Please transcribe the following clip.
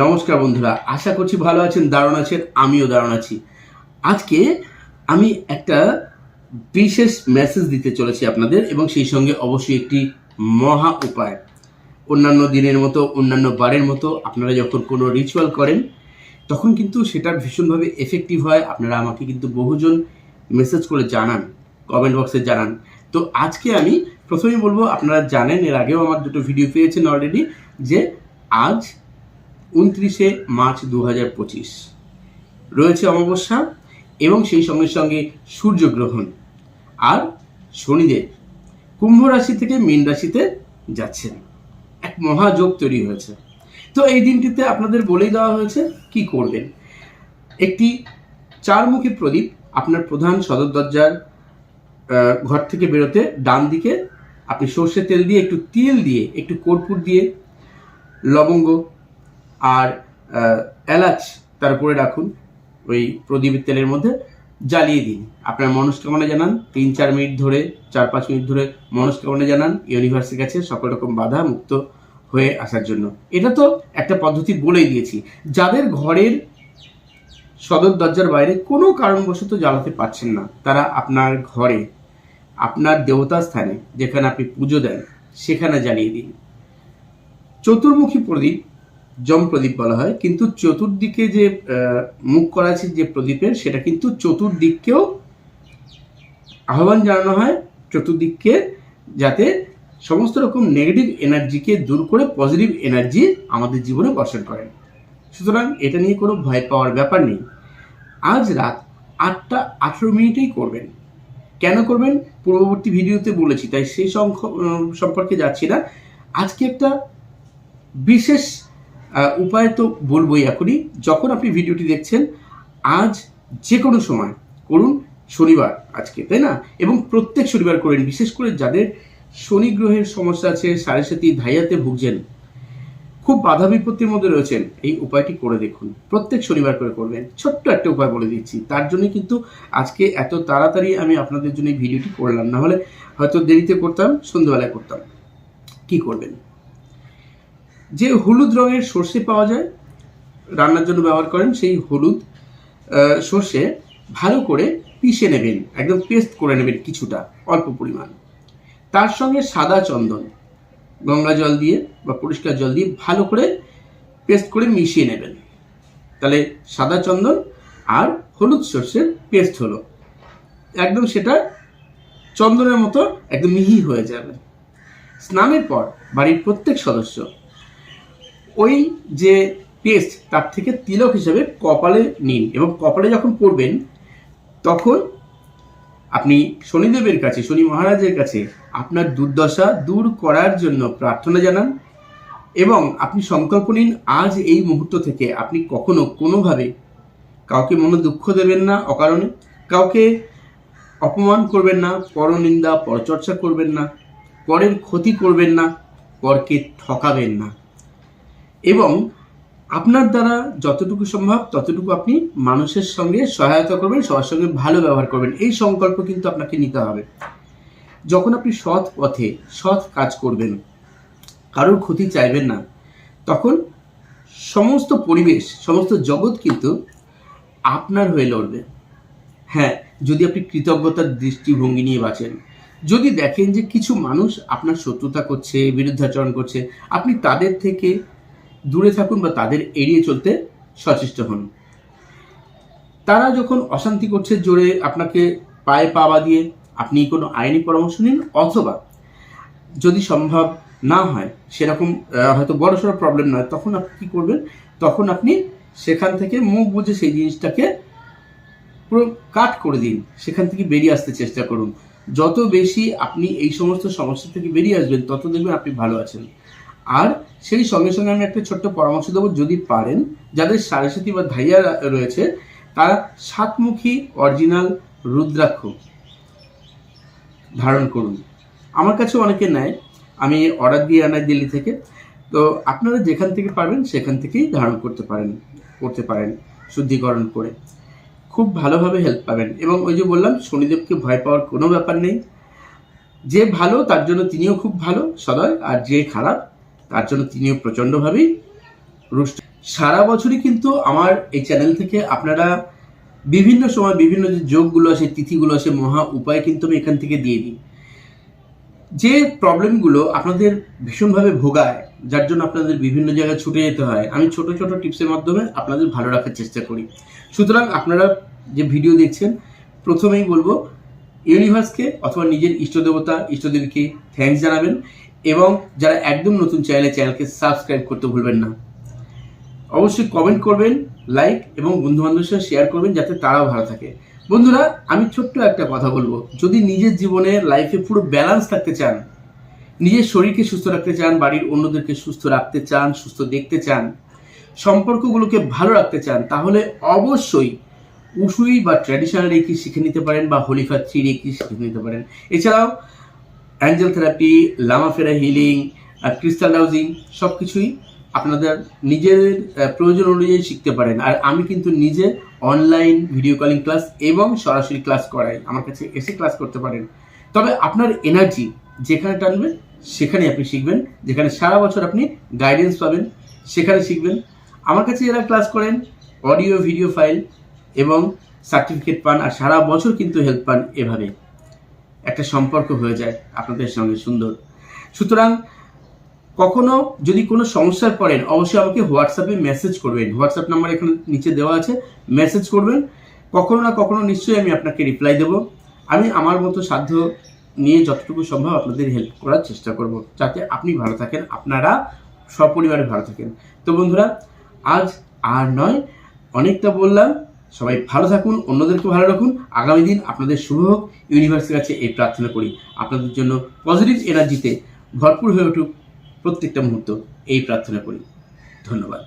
নমস্কার বন্ধুরা, আশা করছি ভালো আছেন, দারুণ আছেন, আমিও দারুণ আছি। আজকে আমি একটা বিশেষ মেসেজ দিতে চলেছি আপনাদের এবং সেই সঙ্গে অবশ্যই একটি মহা উপায়। অন্যান্য দিনের মতো, অন্যান্য বারের মতো আপনারা যখন কোনো রিচুয়াল করেন, তখন কিন্তু সেটা ভীষণভাবে এফেক্টিভ হয়। আপনারা আমাকে কিন্তু বহুজন মেসেজ করে জানান কমেন্ট বক্সে জানান। তো আজকে আমি প্রথমেই বলব, আপনারা জানেন, এর আগেও আমার দুটো ভিডিও পেয়েছেন অলরেডি যে আজ উনত্রিশে মার্চ দু হাজার পঁচিশ। রয়েছে অমাবস্যা এবং সেই সঙ্গে সঙ্গে সূর্যগ্রহণ আর শনিদেব কুম্ভ রাশি থেকে মীন রাশিতে যাচ্ছেন। এক মহাযোগ তৈরি হয়েছে। তো এই দিনটিতে আপনাদের বলেই দেওয়া হয়েছে কি করবেন? একটি চারমুখী প্রদীপ আপনার প্রধান সদর দরজার ঘর থেকে বেরোতে ডান দিকে আপনি সর্ষে তেল দিয়ে একটু তিল দিয়ে একটু কর্পূর দিয়ে লবঙ্গ আর এলাচ তার উপরে রাখুন, ওই প্রদীপের তেলের মধ্যে জ্বালিয়ে দিন। আপনার মনস্কামনা জানান, তিন চার মিনিট ধরে, চার পাঁচ মিনিট ধরে মনস্কামনা জানান, ইউনিভার্সের কাছে সকল রকম বাধা মুক্ত হয়ে আসার জন্য। এটা তো একটা পদ্ধতি বলেই দিয়েছি। যাদের ঘরের সদর দরজার বাইরে কোনো কারণবশত জ্বালাতে পারছেন না, তারা আপনার ঘরে, আপনার দেবতা স্থানে, যেখানে আপনি পুজো দেন, সেখানে জ্বালিয়ে দিন। চতুর্মুখী প্রদীপ যম প্রদীপ বলা হয়, কিন্তু চতুর্দিকে যে মুখ করা আছে যে প্রদীপের, সেটা কিন্তু চতুর্দিককেও আহ্বান জানানো হয়, চতুর্দিককে যাতে সমস্ত রকম নেগেটিভ এনার্জিকে দূর করে পজিটিভ এনার্জি আমাদের জীবনে বর্ষণ করেন। সুতরাং এটা নিয়ে কোনো ভয় পাওয়ার ব্যাপার নেই। আজ রাত আটটা আঠেরো মিনিটেই করবেন। কেন করবেন? পূর্ববর্তী ভিডিওতে বলেছি, তাই সেই সম্পর্কে যাচ্ছি না। আজকে একটা বিশেষ উপায় তো বলবোই এখনই। যখন আপনি ভিডিওটি দেখছেন, আজ যে কোনো সময় করুন শনিবার আজকে, তাই না? এবং প্রত্যেক শনিবার করেন, বিশেষ করে যাদের শনি গ্রহের সমস্যা আছে, সাড়ে সাথী ধাইয়াতে ভুগছেন, খুব বাধা বিপত্তির মধ্যে রয়েছেন, এই উপায়টি করে দেখুন। প্রত্যেক শনিবার করে করবেন। ছোট্ট একটা উপায় বলে দিচ্ছি। তার জন্য কিন্তু আজকে এত তাড়াতাড়ি আমি আপনাদের জন্য ভিডিওটি করলাম। না হলে হয়তো দেরিতে করতাম, সন্ধ্যেবেলায় করতাম। কি করবেন? যে হলুদ রঙের সর্ষে পাওয়া যায়, রান্নার জন্য ব্যবহার করেন সেই হলুদ সর্ষে ভালো করে পিষে নেবেন, একদম পেস্ট করে নেবেন কিছুটা, অল্প পরিমাণ। তার সঙ্গে সাদা চন্দন, গঙ্গা জল দিয়ে বা পরিষ্কার জল দিয়ে ভালো করে পেস্ট করে মিশিয়ে নেবেন। তাহলে সাদা চন্দন আর হলুদ সর্ষের পেস্ট হলো। একদম সেটা চন্দনের মতো একদম মিহি হয়ে যাবে। স্নানের পর বাড়ির প্রত্যেক সদস্য ওই যে পেস্ট তার থেকে তিলক হিসেবে কপালে নিন এবং কপালে যখন পড়বেন, তখন আপনি শনিদেবের কাছে, শনি মহারাজের কাছে আপনার দুর্দশা দূর করার জন্য প্রার্থনা জানান এবং আপনি সংকল্প নিন, আজ এই মুহূর্ত থেকে আপনি কখনো কোনোভাবে কাউকে মনে দুঃখ দেবেন না, অকারণে। কাউকে অপমান করবেন না, পরনিন্দা, পরচর্চা করবেন না, পরের ক্ষতি করবেন না, পরকে ঠকাবেন না। এবং আপনার দ্বারা যতটুকু সম্ভব, ততটুকু আপনি মানুষের সঙ্গে সহায়তা করবেন, সবার সঙ্গে ভালো ব্যবহার করবেন। এই সংকল্প কিন্তু আপনাকে নিতে হবে। যখন আপনি সৎ পথে, সৎ কাজ করবেন, কারোর ক্ষতি চাইবেন না, তখন সমস্ত পরিবেশ, সমস্ত জগৎ কিন্তু আপনার হয়ে লড়বে। হ্যাঁ যদি আপনি কৃতজ্ঞতার দৃষ্টিভঙ্গি নিয়ে বাঁচেন, যদি দেখেন যে কিছু মানুষ আপনার শত্রুতা করছে, বিরুদ্ধাচরণ করছে, আপনি তাদের থেকে দূরে থাকুন বা তাদের এড়িয়ে চলতে সচেষ্ট হন। তারা যখন অশান্তি করছে জোরে আপনাকে পায়ে পাওয়া দিয়ে আপনি কোনো আইনি পরামর্শ নিন, অথবা যদি সম্ভব না হয়, সেরকম হয়তো বড় সড়ো প্রবলেম নয়, তখন আপনি কী করবেন? তখন আপনি সেখান থেকে মুখ বুঝে সেই জিনিসটাকে পুরো কাট করে দিন। সেখান থেকে বেরিয়ে আসতে চেষ্টা করুন। যত বেশি আপনি এই সমস্ত সমস্যা থেকে বেরিয়ে আসবেন, তত দেখবেন আপনি ভালো আছেন। আর সেই সঙ্গে সঙ্গে আমি একটা ছোট্ট পরামর্শ দেবো, যদি পারেন। যাদের সারস্বতী বা ধাইয়া রয়েছে, তারা সাতমুখী অরিজিনাল রুদ্রাক্ষ ধারণ করুন। আমার কাছে অনেকে নেয়। আমি অর্ডার দিয়ে আনাই দিল্লি থেকে। তো আপনারা যেখান থেকে পারবেন, সেখান থেকেই ধারণ করতে পারেন করতে পারেন শুদ্ধিকরণ করে। খুব ভালোভাবে হেল্প পাবেন। এবং ওই যে বললাম, শনিদেবকে ভয় পাওয়ার কোনো ব্যাপার নেই। যে ভালো, তার জন্য তিনিও খুব ভালো, সদয়। আর যে খারাপ তার জন্য তিনিও প্রচণ্ডভাবেই রুষ্ট। সারা বছরই কিন্তু আমার এই চ্যানেল থেকে আপনারা বিভিন্ন সময় বিভিন্ন যে যোগগুলো আসে, তিথিগুলো আসে, মহা উপায় কিন্তু আমি এখান থেকে দিয়ে দিই। যে প্রবলেমগুলো আপনাদের ভীষণভাবে ভোগায়, যার জন্য আপনাদের বিভিন্ন জায়গায় ছুটে যেতে হয়, আমি ছোট ছোট টিপসের মাধ্যমে আপনাদের ভালো রাখার চেষ্টা করি। সুতরাং আপনারা যে ভিডিও দেখছেন, প্রথমেই বলব ইউনিভার্সকে অথবা নিজের ইষ্ট দেবতা ইষ্টদেবীকে থ্যাঙ্কস জানাবেন। এবং যারা একদম নতুন চ্যানেলে চ্যানেলকে সাবস্ক্রাইব করতে ভুলবেন না। অবশ্যই কমেন্ট করবেন লাইক এবং বন্ধু বান্ধবের সাথে শেয়ার করবেন যাতে তারাও ভালো থাকে। বন্ধুরা, আমি ছোট্ট একটা কথা বলব। যদি নিজের জীবনে লাইফে পুরো ব্যালেন্স থাকতে চান, নিজের শরীরকে সুস্থ রাখতে চান, বাড়ির অন্যদেরকে সুস্থ রাখতে চান, সুস্থ দেখতে চান, সম্পর্কগুলোকে ভালো রাখতে চান, তাহলে অবশ্যই উসুই বা ট্র্যাডিশনাল রেকি শিখে নিতে পারেন বা হোলিফা থ্রি শিখে নিতে পারেন। এছাড়াও angel therapy লামাফেরা healing crystal housing সব কিছুই আপনাদের নিজের প্রয়োজন অনুযায়ী শিখতে পারেন। আর আমি কিন্তু নিজে অনলাইন ভিডিও কলিং ক্লাস এবং সরাসরি ক্লাস করাই। আমার কাছে এসে ক্লাস করতে পারেন। তবে আপনার এনার্জি যেখানে টানবে সেখানে আপনি শিখবেন। যেখানে সারা বছর আপনি গাইডেন্স পাবেন, সেখানে শিখবেন। আমার কাছে যারা ক্লাস করেন অডিও ভিডিও ফাইল এবং সার্টিফিকেট পান, আর সারা বছর কিন্তু হেল্প পান এভাবে একটা সম্পর্ক হয়ে যায় আপনাদের সঙ্গে সুন্দর। সুতরাং কখনো যদি কোনো সমস্যায় পড়েন, অবশ্যই আমাকে হোয়াটসঅ্যাপে মেসেজ করবেন। হোয়াটসঅ্যাপ নাম্বার এখানে নিচে দেওয়া আছে। মেসেজ করবেন। কখনো না কখনো নিশ্চয়ই আমি আপনাকে রিপ্লাই দেবো। আমি আমার মতো সাধ্য নিয়ে যতটুকু সম্ভব আপনাদের হেল্প করার চেষ্টা করব, যাতে আপনি ভালো থাকেন, আপনারা সপরিবারে ভালো থাকেন। তো বন্ধুরা, আজ আর নয়, অনেকটা বললাম। সবাই ভালো থাকুন অন্যদেরকে ভালো রাখুন। আগামী দিন আপনাদের শুভ হোক। ইউনিভার্সের কাছে এই প্রার্থনা করি, আপনাদের জন্য পজিটিভ এনার্জিতে ভরপুর হয়ে উঠুক প্রত্যেকটা মুহূর্ত। এই প্রার্থনা করি। ধন্যবাদ।